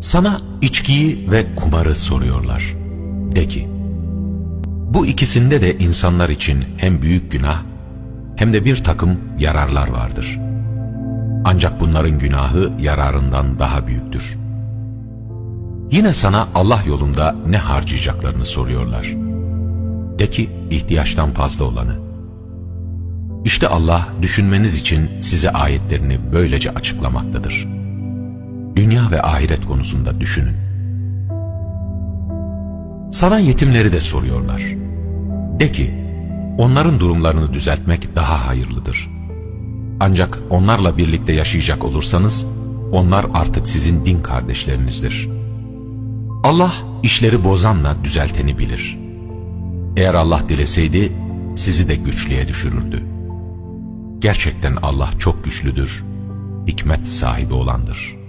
Sana içkiyi ve kumarı soruyorlar. De ki, bu ikisinde de insanlar için hem büyük günah hem de bir takım yararlar vardır. Ancak bunların günahı yararından daha büyüktür. Yine sana Allah yolunda ne harcayacaklarını soruyorlar. De ki ihtiyaçtan fazla olanı. İşte Allah düşünmeniz için size ayetlerini böylece açıklamaktadır. Dünya ve ahiret konusunda düşünün. Sana yetimleri de soruyorlar. De ki, onların durumlarını düzeltmek daha hayırlıdır. Ancak onlarla birlikte yaşayacak olursanız, onlar artık sizin din kardeşlerinizdir. Allah işleri bozanla düzelteni bilir. Eğer Allah dileseydi, sizi de güçlüğe düşürürdü. Gerçekten Allah çok güçlüdür, hikmet sahibi olandır.''